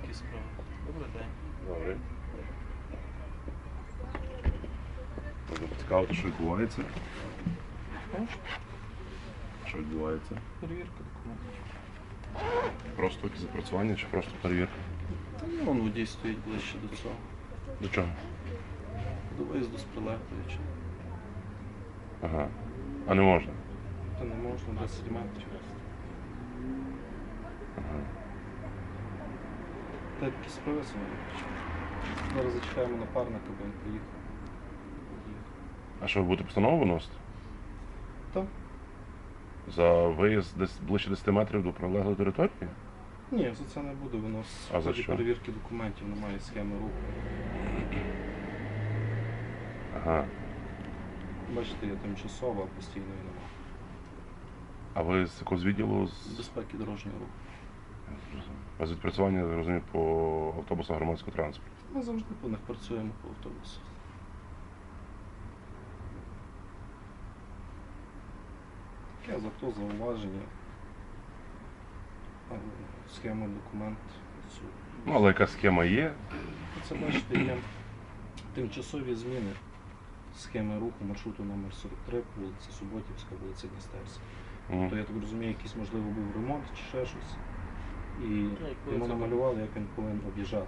Такі справи. Добрий день. Добре. Може поцікавити, що відбувається? Що відбувається? Перевірка документів. Просто якесь запрацювання чи просто перевірка? Та ні, вон водій стоїть ближче до цього. До чого? До виїзду з прилеглої. Ага. А не можна? Та не можна 10 метрів. Ага. Та такі справи. Зараз зачекаємо напарника, бо він приїхав. А що ви будете постанову виносити? Та? За виїзд десь ближче 10 метрів до прилеглої території? Ні, за це не буду виносити. А В за ході що? перевірки документів немає схеми руху. Ага. Бачите, я тимчасово, а постійної немає. А ви з якогось відділу з Безпеки дорожнього руху. А з відпрацювання, я розумію, по автобусах громадського транспорту. Ми завжди по них працюємо по автобусах. Таке зато зауваження. Схема документ. Ну, але яка схема є. Це бачите, є тимчасові зміни схеми руху маршруту номер 43, вулиця Суботівська, вулиця Дністерська. Мгм. То я так розумію, якийсь можливо був ремонт чи ще щось. І як йому намалювали, як він повинен об'їжджати.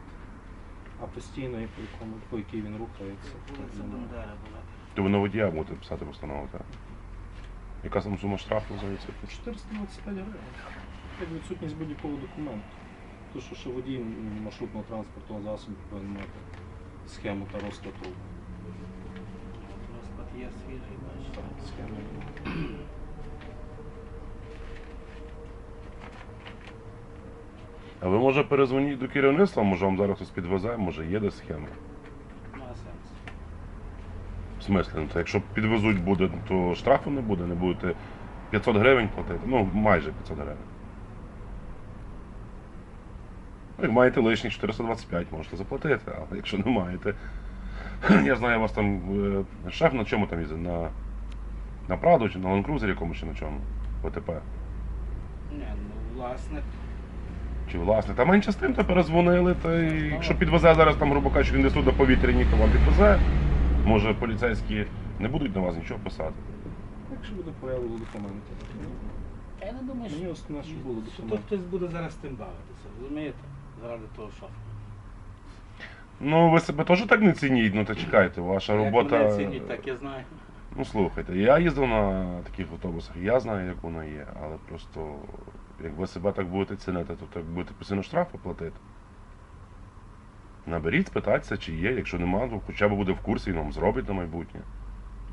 А постійно, і по якому по якій він рухається. То ви на водія будете писати постанову, так? Яка там сума штрафу за це? 425 гривень. Як відсутність будь-якого документу. То що ще водій маршрутного транспортного засобу повинен мати схему та розклад руху. Розклад є свіжий, бачите. Схему. Ви може перезвоніть до керівництва, може вам зараз хтось підвезе, може є десь схема. В смислі, ну, то якщо підвезуть буде, то штрафу не буде, не будете 500 гривень платити. Ну, майже 500 гривень. Ну, Як маєте лишні 425, можете заплатити, але якщо не маєте. Я знаю, у вас там е, шеф на чому там їздить? На, на Праду чи на Ланкрузері якому чи на чому? ВТП. Ні, ну власник. Чи власне, та менше з тим, то перезвонили, та і якщо підвезе зараз там, грубо кажучи, він десь до повітряні, то вам підвезе. Може поліцейські не будуть на вас нічого писати. Якщо буде порядок документи. Я не думаю, Мені що, основне, щоб було що тут документи. хтось буде зараз тим бавитися, розумієте? Заради того шофера. Ну, ви себе теж так не цініть, ну та чекайте, ваша Як робота. мене цінять, так я знаю. Ну слухайте, я їздив на таких автобусах, я знаю, як воно є, але просто як ви себе так будете цінити, то так будете постійно штрафи платити. Наберіть, спитайтеся, чи є, якщо нема, то хоча б буде в курсі і вам зробить на майбутнє.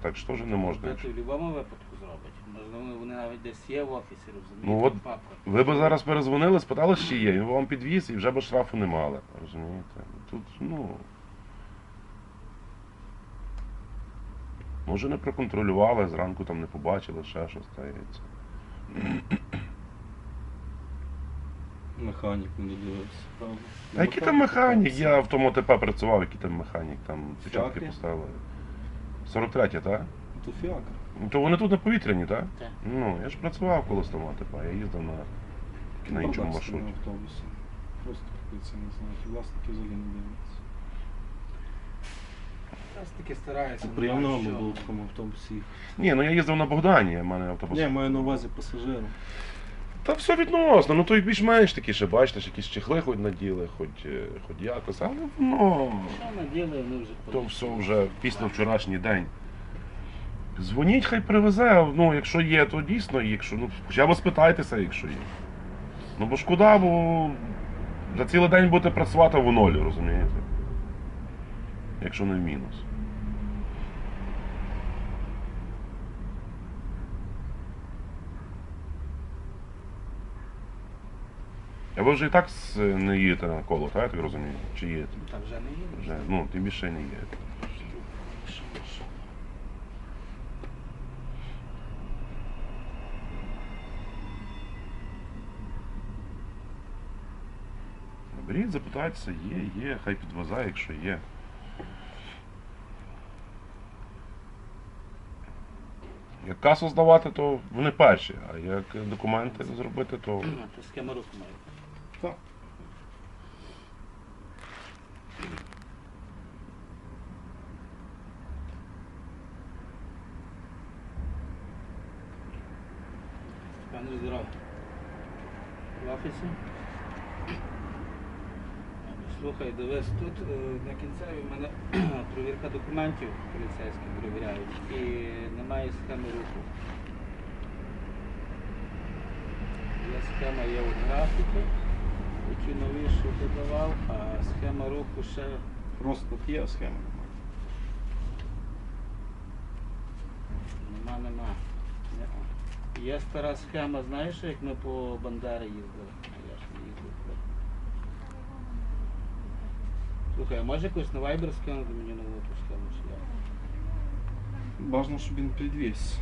Так що теж не можна. Це в будь-якому випадку зробить. Можливо, вони навіть десь є в офісі, розумієте? Ну, от папка. Ви б зараз перезвонили, спитали, чи є, він вам підвіз і вже б штрафу не мали. Розумієте? Тут, ну. Може не проконтролювали, зранку там не побачили, ще щось стається. Механік не додивився, правда? А який там механік? Я в тому ТП працював, який там механік, там печатки Фіаки? поставили. 43, так? То фіакр. Ну, То вони тут на повітряні, так? Так. Ну, я ж працював в тому ТП, я їздив на, на іншому Бардак маршруті. автобусі. Просто капець, я не знаю. Власники взагалі не дивляться. Якраз таки стараються. ну, Приємно що- було в такому автобусі їхати. Ні, ну я їздив на Богдані, в мене автобус. Ні, я маю на увазі пасажирам. Та все відносно, ну то й більш-менш такі ще, бачите, ж якісь чехли хоч наділи, хоч, е, хоч якось, але воно Що наділи, вони вже то все вже після вчорашній день. Дзвоніть, хай привезе, ну якщо є, то дійсно, якщо, ну, хоча б спитайтеся, якщо є. Ну бо шкода, бо за цілий день будете працювати в нолі, розумієте? Якщо не в мінус. А ви вже і так з- не їдете на коло, так, я так розумію? Чи їдете? Та вже не їде. Вже, ну, тим більше не їдете. Беріть, запитайтеся, є, є, хай підвезе, якщо є. Як касу здавати, то вони перші, а як документи зробити, то То схема руку має. Так. Пане здоров. В офісі? Слухай, дивись, тут е, на кінцеві в мене провірка документів поліцейські перевіряють і немає схеми руху. Є схема є у графіку, яку новішу додавав, а схема руху ще Просто тут є схема. нема, нема. Ні. Є стара схема, знаєш, як ми по Бандери їздили? А я ж не їздив. Слухай, а може якось на Viber скинути мені нову ту схему чи як? Бажано, щоб він підвіз.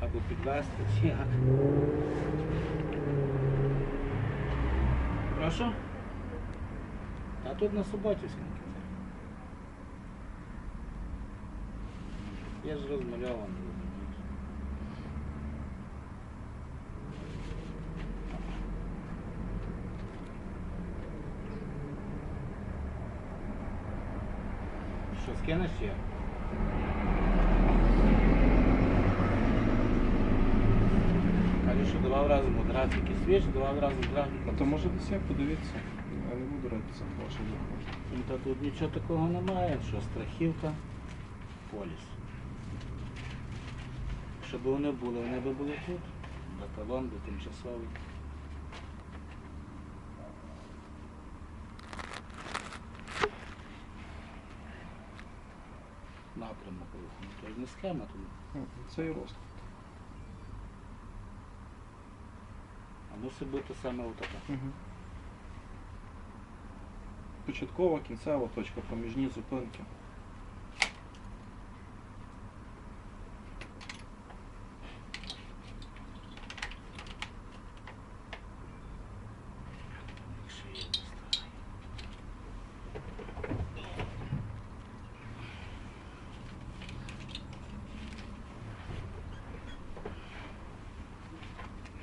Або підвести чи як? Прошу? А тут на Суботівському кінці. Я ж розмальований. розумієш. Що, скинеш ще? Каже, що давав разом от графіки свіжі, давав разом графіки. А то може десь як подивитися. Я не буду радитися в ваших заходах. Ну, Та тут нічого такого немає, що страхівка, поліс. Щоб вони були, вони би були тут. До талон, до тимчасовий. Напрямок руху. Ну, То ж не схема тут. Це і розклад. мусить бути саме отака. Угу. Початкова, кінцева точка, проміжні зупинки. Якщо є доставай.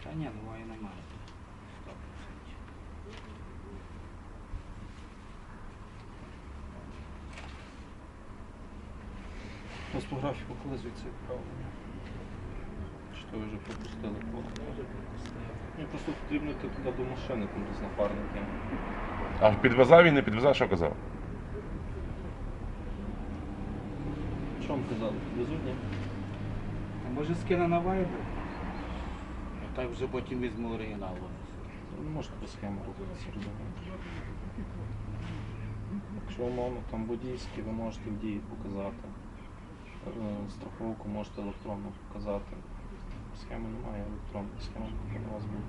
Та ні, нової немає. Нас по графіку коли звідси відправлення? Чи то ви вже пропустили? Може. Мені просто потрібно йти туди до машини, там де з напарником. а підвезав він не підвезав, що казав? Що вам казали? Везуть, ні? А може скине на вайбер? А так вже потім візьму оригінал. Можете по схемі рухатися, розумієте. Якщо умовно там водійські, ви можете в дії показати. Е, Страховку можете електронно показати. Схеми немає електронної схеми у вас так.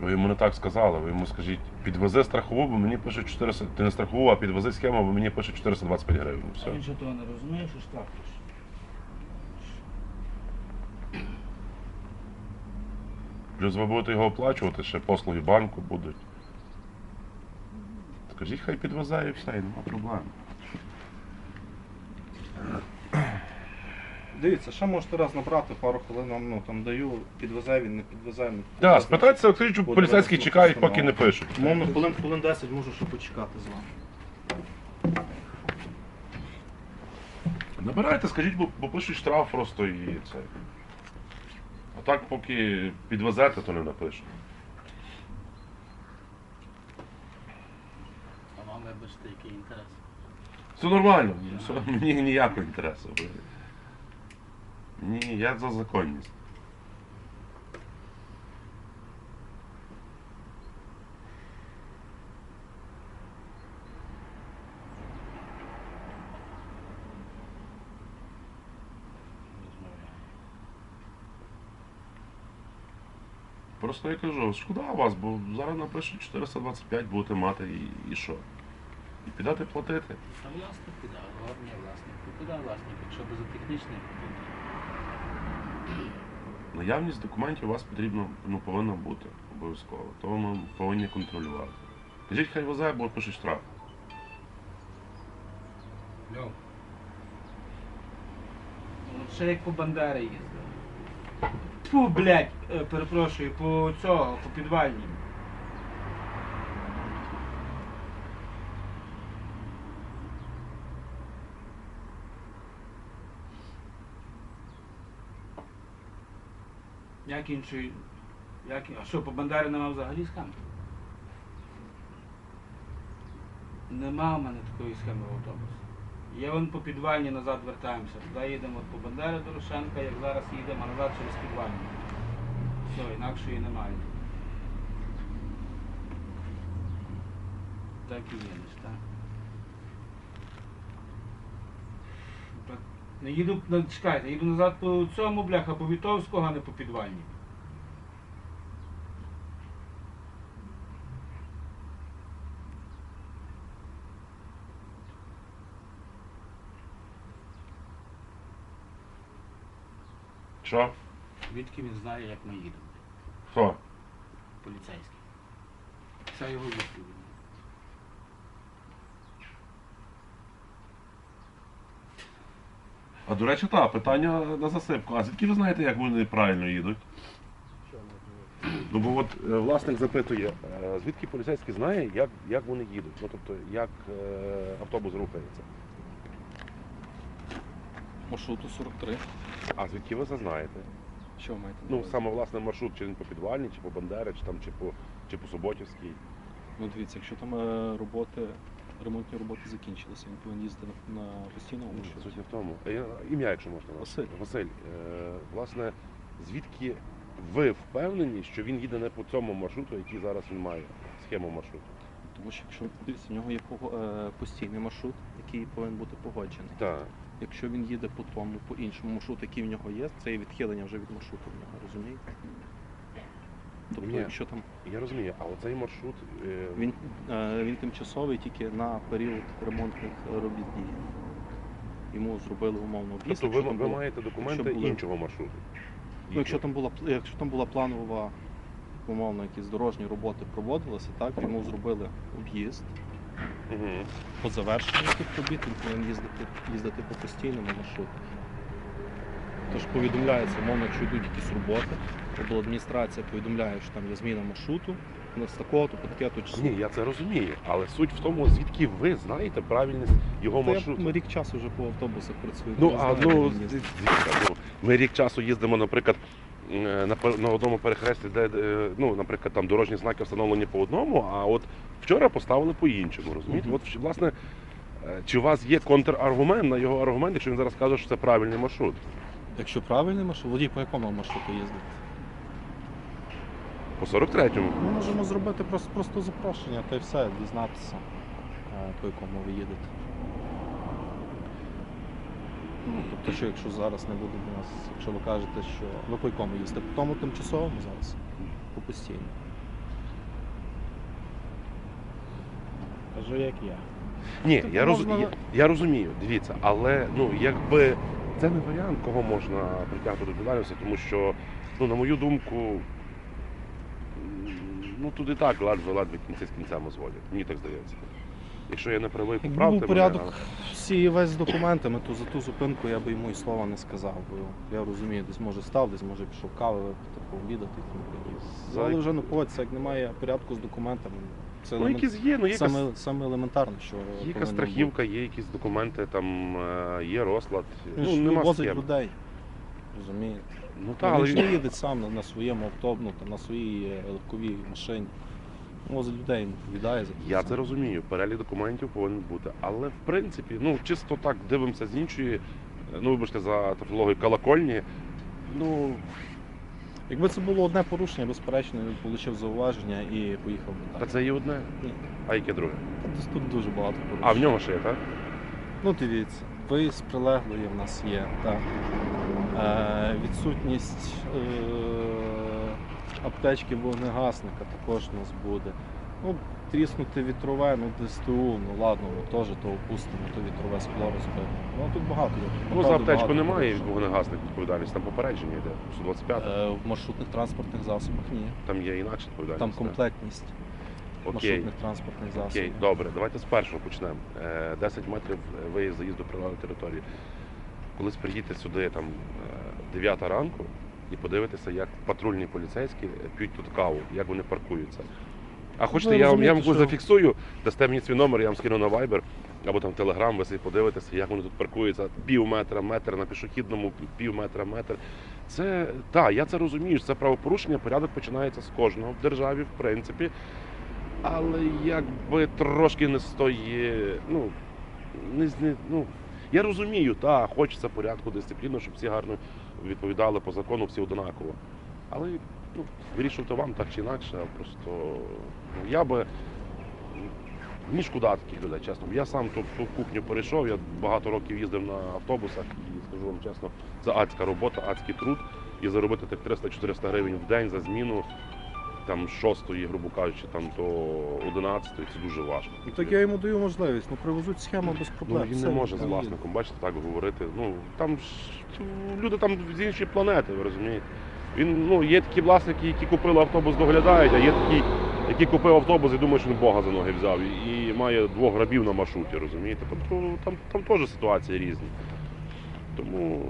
Ви йому не так сказали, ви йому скажіть, підвези страхову, бо мені пишуть 400, ти не страхову, а підвези схему, бо мені пишуть 425 гривень. А він же того не розуміє, що штраф пише. Плюс ви будете його оплачувати, ще послуги банку будуть. Скажіть, хай підвезе і все, і нема проблем. Дивіться, ще можете раз набрати, пару хвилин вам ну, там даю, підвезе він, не підвезе. Не Так, підвезе. спитайтеся, що Буде поліцейські чекають, поки не пишуть. Умовно, хвилин, хвилин 10 можу ще почекати з вами. Набирайте, скажіть, бо, бо пишуть штраф просто і це. А так, поки підвезете, то не напишуть. А вам вибачте, який інтерес. Все нормально, все, мені ніякого інтересу. Ні, я за законність. Просто я кажу, шкода вас, бо зараз напишуть 425 будете мати і, і що? І підете платити. Та власник піде, головне власник. Піде власник, якщо безотехнічний, то Наявність документів у вас потрібно, ну, повинна бути обов'язково. То ми повинні контролювати. Кажіть, хай везе, бо пишуть штраф. Йо. Ще як по Бандери їздив. Тьфу, блядь, е, перепрошую, по цього, по підвальній. Як інший. Як... А що, по Бандері нема взагалі схеми? Нема в мене такої схеми в автобусі. Є вон по підвальні назад вертаємося. Туди їдемо по Бандери Дорошенка, як зараз їдемо, а назад через підвальні. Все, інакшої немає. Так і їдеш, так. Не їду, чекайте, їду назад по цьому, бляха, по Вітовського, а не по підвальні. Що? Звідки він знає, як ми їдемо? Хто? Поліцейський. Це його відповідь. А до речі, так, питання на засипку. А звідки ви знаєте, як вони правильно їдуть? Ну бо от е, власник запитує, е, звідки поліцейський знає, як, як вони їдуть, ну тобто як е, автобус рухається. Маршруту 43. А звідки ви це знаєте? Що ви маєте? на Ну увазі? саме власне маршрут, чи він по підвальній, чи по Бандери, чи там, чи по чи по Суботівській. Ну дивіться, якщо там е, роботи, ремонтні роботи закінчилися, він повинен їздити на, на постійному Ну, маршруті. Суть не в тому. Е, Ім'я, якщо можна. Василь. Василь, е, власне, звідки ви впевнені, що він їде не по цьому маршруту, який зараз він має, схему маршруту? Тому що якщо дивіться, в нього є пого- е, постійний маршрут, який повинен бути погоджений. Так. Якщо він їде по тому, по іншому маршруту, який в нього є, це є відхилення вже від маршруту в нього, розумієте? Тобто, Ні. якщо там Я розумію, а оцей маршрут. е, він, е, він тимчасовий тільки на період ремонтних робіт дії. Йому зробили умовно об'їзд. Тобто ви, якщо там ви було- маєте документи якщо були- іншого маршруту. Ну, якщо там була пл- якщо там була планова, умовно, якісь дорожні роботи проводилися, так йому зробили об'їзд. Угу. По завершенню тих робіт він повинен їздити, їздити по постійному маршруту. Тож повідомляється, умовно, якщо йдуть якісь роботи, обладміністрація повідомляє, що там є зміна маршруту, з такого-то по таке-то число. Ні, я це розумію, але суть в тому, звідки ви знаєте правильність його Та я- маршруту. ми рік часу вже по автобусах працюємо. Ну, а ну, звідки? ну, ми рік часу їздимо, наприклад, на, одному перехресті, де, е, ну, наприклад, там дорожні знаки встановлені по одному, а от вчора поставили по іншому. Розумієте? Мгм. От, власне, е, чи у вас є контраргумент на його аргумент, якщо він зараз каже, що це правильний маршрут? Якщо правильний маршрут, водій по якому маршруту їздить? По 43-му. Ми можемо зробити просто, просто запрошення та й все, дізнатися, е, по якому ви їдете. Ну, тобто, що якщо зараз не буде до нас, якщо ви кажете, що ви по якому їздите? По тому тимчасовому зараз? По постійно. Кажу, як я. Ні, Тобто я, роз... можна- я, я розумію, дивіться, але ну якби це не варіант, кого можна притягти до відповідальності, тому що, ну, на мою думку, м, ну тут і так ледве ледве кінці з кінцями зводять. Мені так здається. Якщо я не правий, поправте був мене, порядок всі весь з документами, то за ту зупинку я би йому і слова не сказав. Бо я розумію, десь може став, десь може пішов кави випити, пообідати і тому подібне. За- Але вже не поводиться, як немає порядку з документами. Це Ну, елемент- якісь є, ну є якась, саме, саме елементарно, що є повинно якась страхівка, є якісь документи, там е, є розклад. бути. Ну, ж нема возить схем. людей. Розумієте? Ну Та, але він ж не їде сам на, на своєму автобусі, ну, там, на своїй е, легковій машині. Возить людей, віддає за Я це. розумію, перелік документів повинен бути. Але в принципі, ну чисто так дивимося з іншої, ну вибачте за тавтологію колокольні. Ну, Якби це було одне порушення, безперечно, він отримав зауваження і поїхав би та це є одне. Ні. А яке друге? Тобто Тут дуже багато порушень. А в нього ще є, так? Ну, дивіться, виїзд прилеглої в нас є, так. Е, відсутність е, аптечки вогнегасника також у нас буде. Ну, тріснути вітрове, ну ДСТУ, ну ладно, ну теж то опустимо, то вітрове скло розбите. Ну тут багато є. Ну, за аптечку немає від вогнегасних відповідальність, там попередження йде. 125 Е, в маршрутних транспортних засобах ні. там є інакша відповідальність. Там комплектність. Окей. маршрутних транспортних засобів. Окей, добре, давайте з першого почнемо. Е, 10 метрів виїзд заїзду прилеглої території. Колись приїдете сюди там е, 9 ранку і подивитеся, як патрульні поліцейські п'ють тут каву, як вони паркуються. А хочете, ви я вам, я вам що- зафіксую, дасте мені свій номер, я вам скину на Viber або там Telegram, ви собі подивитеся, як вони тут паркуються пів метра, метр на пішохідному, пів метра, метр. Це так, я це розумію. Це правопорушення. Порядок починається з кожного в державі, в принципі. Але якби трошки не стоїть, ну, не, не, ну, я розумію, так, хочеться порядку, дисципліну, щоб всі гарно відповідали по закону, всі однаково. Але ну, вирішувати вам так чи інакше, просто ну, я би. Мені шкода таких людей, чесно. Я сам ту, ту кухню перейшов, я багато років їздив на автобусах і скажу вам чесно, це адська робота, адський труд. І заробити тих 300-400 гривень в день за зміну, там з 6, грубо кажучи, там до 11, це дуже важко. Ну, так я йому даю можливість. Ну привезуть схему без Ну, проблем. він Все, не може з там власником, бачите, так говорити. Ну, там ж люди там з іншої планети, ви розумієте. Він, ну, є такі власники, які купили автобус, доглядають, а є такі, які купив автобус і думають, що він Бога за ноги взяв. І, і має двох грабів на маршруті, розумієте? Тобто там, там теж ситуації різні. Тому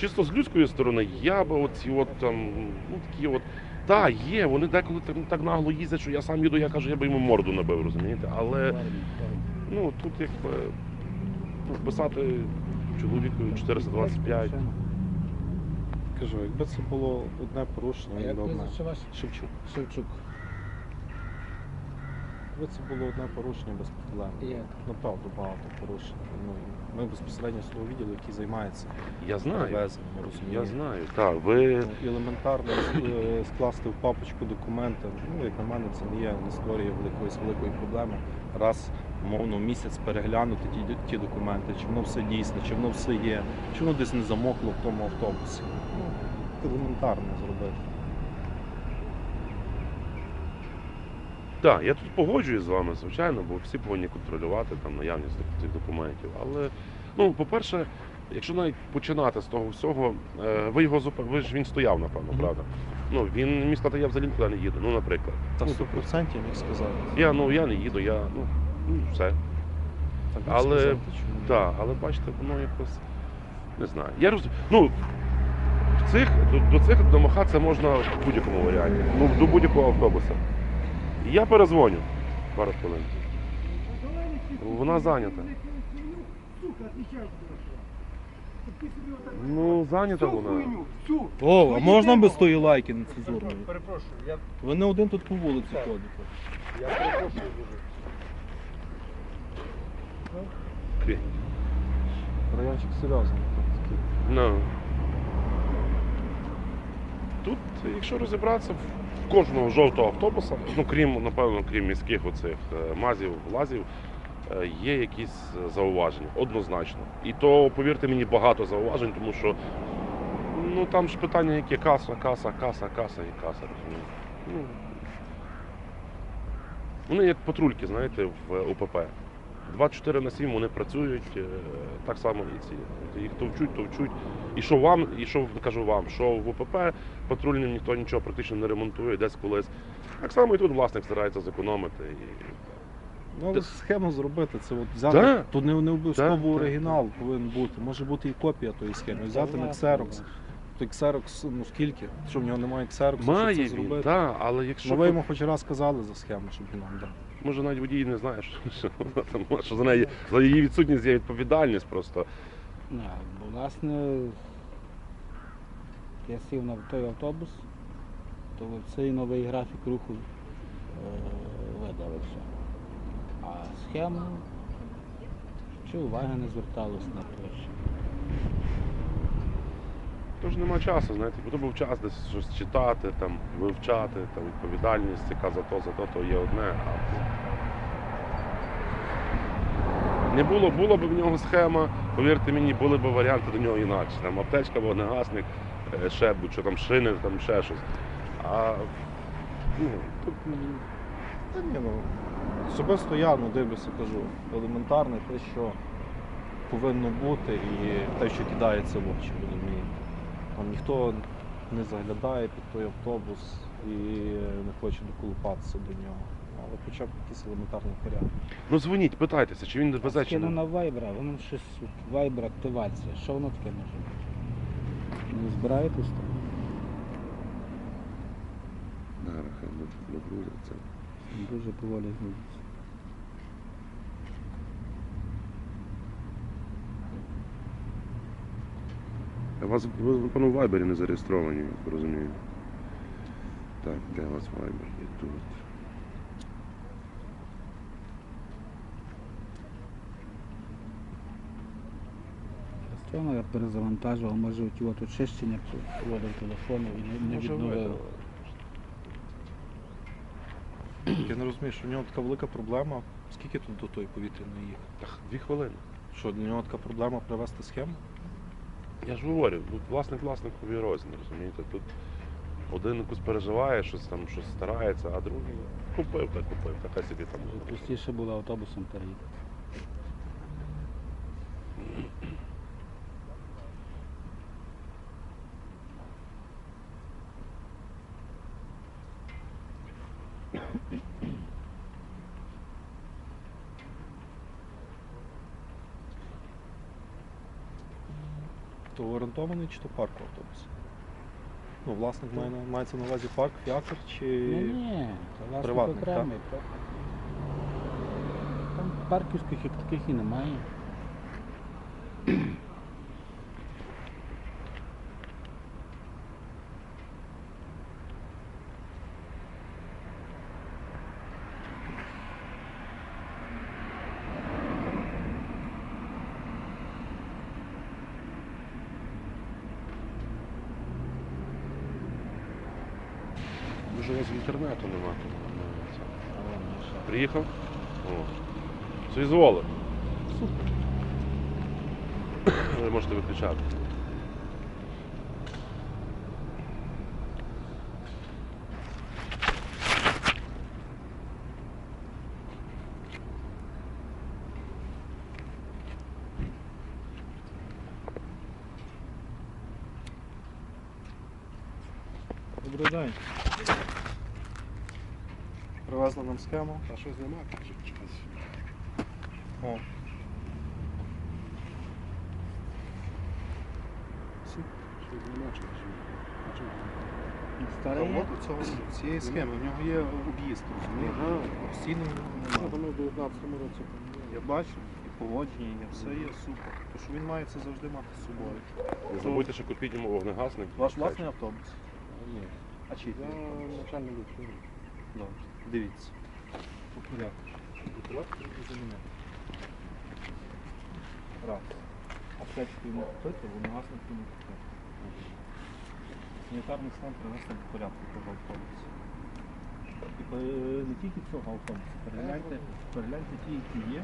чисто з людської сторони, я би оці от там, ну такі от. Так, є, вони деколи так, так нагло їздять, що я сам їду, я кажу, я би йому морду набив, розумієте? Але ну тут якби писати чоловіку 425. Кажу, якби це було одне порушення, Як одне. Шевчук. Шевчук. Якби це було одне порушення без проблем. Є. Направду багато порушень. Ну, ми безпосередньо з того відділу, який займається Я знаю. перевезенням. Я знаю. Так, ви Ну, Елементарно е, скласти в папочку документи. Ну, як на мене, це не є історія великої великої проблеми. Раз, мовно, в місяць переглянути ті, ті документи, чи воно все дійсне, чи воно все є, чи воно десь не замокло в тому автобусі. Ну, елементарно зробити. Так, я тут погоджуюсь з вами, звичайно, бо всі повинні контролювати там наявність цих- документів. Але ну, по-перше, якщо навіть починати з того всього, е, ви його зупи- ви ж він стояв, напевно, Мгм. правда? Ну він міг сказати, я взагалі нікуди не їду. Ну, наприклад. Та Ну, 100% міг сказати. Я ну я не їду, я ну, ну все. Так, Але- сказати. Так, але бачите, воно якось не знаю. Я роз... Ну, в цих, до, до цих домахатися можна в будь-якому варіанті. Ну, до будь-якого автобуса. Я перезвоню пару хвилин. Вона зайнята. Ну, зайнята вона. О, а можна без тої лайки нецензурної? Перепрошую, я, Ви не один тут по вулиці ходите. я перепрошую дуже. Окей. Райончик серйозний. Ну. Тут, якщо розібратися, кожного жовтого автобуса, ну крім, напевно, крім міських оцих е, мазів, лазів, е, є якісь е, зауваження, однозначно. І то, повірте мені, багато зауважень, тому що ну там ж питання, яке каса, каса, каса, каса і каса. Ну, вони як патрульки, знаєте, в УПП. 24 на 7 вони працюють, е, так само і ці. Їх товчуть, товчуть. І що вам, і що кажу вам, що в УПП патрульним ніхто нічого практично не ремонтує, десь колись. Так само і тут власник старається зекономити. І... Ну, але схему зробити, це от взяти. Да. Тут не, не обов'язково Да, да, оригінал повинен бути. Може бути і копія тої схеми. Взяти на Xerox. Той Xerox, ну скільки? Що в нього немає Xerox, Має щоб це він, зробити? але якщо Ну ви йому хоч раз казали за схему, щоб він нам дав. Може навіть водій не знає, що, що, вона там, що за неї за її відсутність є відповідальність просто. Не, бо власне я сів на той автобус, то цей новий графік руху е, видавився. А схему чи уваги не зверталось на те. Тож нема часу, знаєте, бо був час десь щось читати, там, вивчати, там, відповідальність, яка за то, за то, то є одне. Не було, була б в нього схема, повірте мені, були б варіанти до нього інакше. Там аптечка, вогнегасник, е, ще будь-що там шини, там ще щось. А ну, тут Та ні, ну особисто я ну, дивлюся, кажу, елементарне те, що повинно бути, і те, що кидається в очі, розумієте. Там ніхто не заглядає під той автобус і не хоче доколупатися до нього. Але хоча б якийсь елементарний порядок. Ну дзвоніть, питайтеся, чи він везе чи Скину не. на Viber, а воно щось Viber активація. Що воно таке може бути? Не збираєтесь там? Зараз, хай догрузиться. Дуже поволі грузиться. А вас ви, напевно, в Вайбері не зареєстровані, я розумію. Так, де у вас Вайбер? Є тут. Я перезавантажував, може оті от очищення проводив телефону і не, не відновив. Я не розумію, що в нього така велика проблема. Скільки тут до тої повітряної їхати? Так, дві хвилини. Що для нього така проблема привести схему? Я ж говорю, тут власник власникові розні, розумієте? Тут один якось переживає, щось там щось старається, а другий купив та купив, така собі там. Простіше було автобусом переїхати. То чи то парк автобус? Ну, власник має на- мається на увазі парк, фіакр чи. Ні, ні, це власник приватник, окремий. Там парківських як таких і немає. Може у вас інтернету немає. Приїхав? О. Соізволи. Супер. Ви можете виключати. Добрий день. Привезли нам схему. А щось немає? О. Щось немає Старий є? цього, цієї схеми, в нього є об'їзд, розумієте? Ага. Постійно в нього немає. Воно в 19 році. Я бачу, і погодні, і все є супер. То що він має це завжди мати з собою. Не забудьте, що купіть йому вогнегасник. Ваш власний автобус? Ні. А чий? Я начальник ліцею. Добре. Дивіться. По замінити. Раз. Аптечку йому купити, вогнегасник йому купити. Санітарний стан привести до порядку того автобусу. І не тільки цього автобусу, перегляньте, перегляньте ті, які є,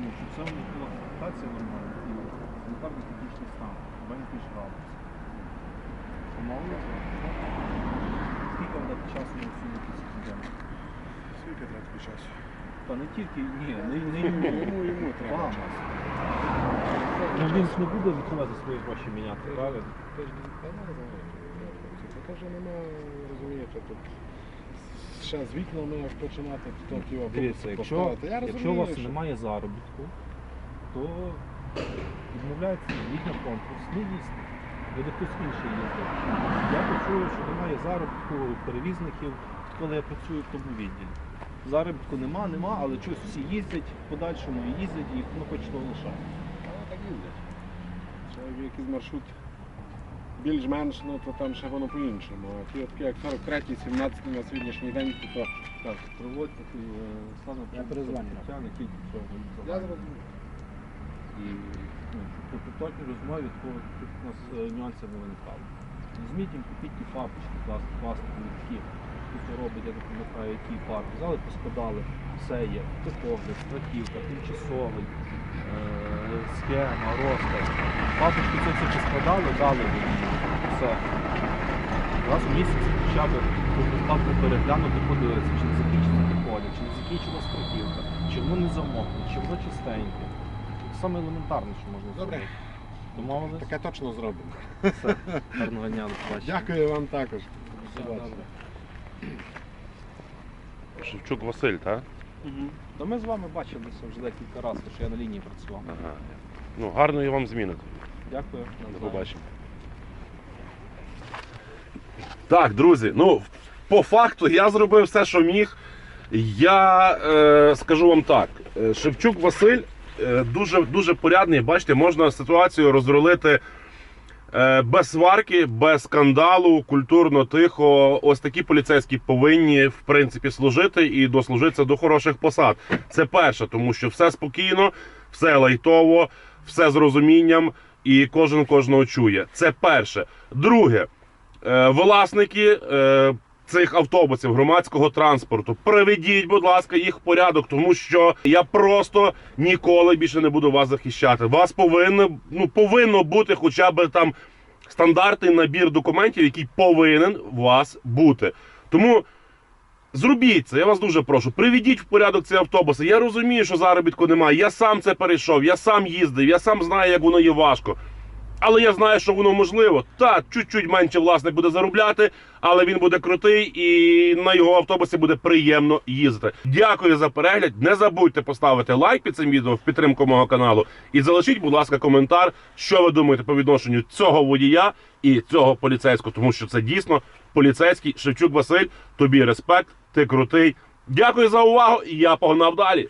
ну, щоб це в них була комплектація нормальна і санітарно-технічний стан, без більш галузь. Домовилися? Скільки дати часу на ці проблеми? Скільки треба часу? Та не тільки, ні, не, не йому, Йому, треба Вам. час. Ну він ж не буде відкривати свої гроші міняти, правильно? Це теж немає, розумієте, тут ще з вікнами як починати, то ті Дивіться, якщо, якщо у вас немає заробітку, то відмовляється їдь на конкурс, не їсти. Буде хтось інший їздити. Я почую, що немає заробітку перевізників, коли я працюю в тому відділі. Заробітку нема, нема, але чогось всі їздять в подальшому і їздять, і ну хоч то лишає. так їздять. Як якийсь маршрут більш-менш, ну то там ще воно по-іншому. А ті такі як 43 17 на сьогоднішній день, то Так, проводьте е, стане Я перезвоню. я зрозумів. І при розмові такого тут у нас е, нюансів не виникало. Візьміть їм, купіть ті папочки, пласт- пластикові такі, хто робить, я не пам'ятаю, який парк. Взяли, поскладали, все є, типогляд, страхівка, тимчасовий, е, схема, розклад. Папочки це все поскладали, дали. Все. Раз в місяць хоча б поставку переглянути, подивитися, чи не закінчиться типогляд, чи не закінчила страхівка, чи воно не замокне, чи воно чистеньке. Саме елементарне, що можна Добре. зробити. Домовились? Таке точно зробимо. Все. Гарного дня, до побачення. Дякую вам також. Все, добре. Шевчук Василь, так? Угу. Та ми з вами бачилися вже декілька разів, що я на лінії працював. Ага. Ну, гарної вам зміни. Дякую. До навзаєм. побачення. Так, друзі, ну по факту я зробив все, що міг. Я е, скажу вам так: е, Шевчук Василь дуже, дуже порядний. Бачите, можна ситуацію розрулити е, без сварки, без скандалу, культурно, тихо. Ось такі поліцейські повинні в принципі служити і дослужитися до хороших посад. Це перше, тому що все спокійно, все лайтово, все з розумінням, і кожен кожного чує. Це перше. Друге, е, власники. Цих автобусів громадського транспорту приведіть, будь ласка, їх в порядок, тому що я просто ніколи більше не буду вас захищати. Вас повинно ну повинно бути хоча б там стандартний набір документів, який повинен у вас бути. Тому зробіть це, я вас дуже прошу. Приведіть в порядок ці автобуси. Я розумію, що заробітку немає. Я сам це перейшов, я сам їздив, я сам знаю, як воно є важко. Але я знаю, що воно можливо. Так, чуть-чуть менше власник буде заробляти, але він буде крутий і на його автобусі буде приємно їздити. Дякую за перегляд. Не забудьте поставити лайк під цим відео в підтримку мого каналу. І залишіть, будь ласка, коментар, що ви думаєте по відношенню цього водія і цього поліцейського, тому що це дійсно поліцейський Шевчук Василь. Тобі респект, ти крутий. Дякую за увагу, і я погнав далі.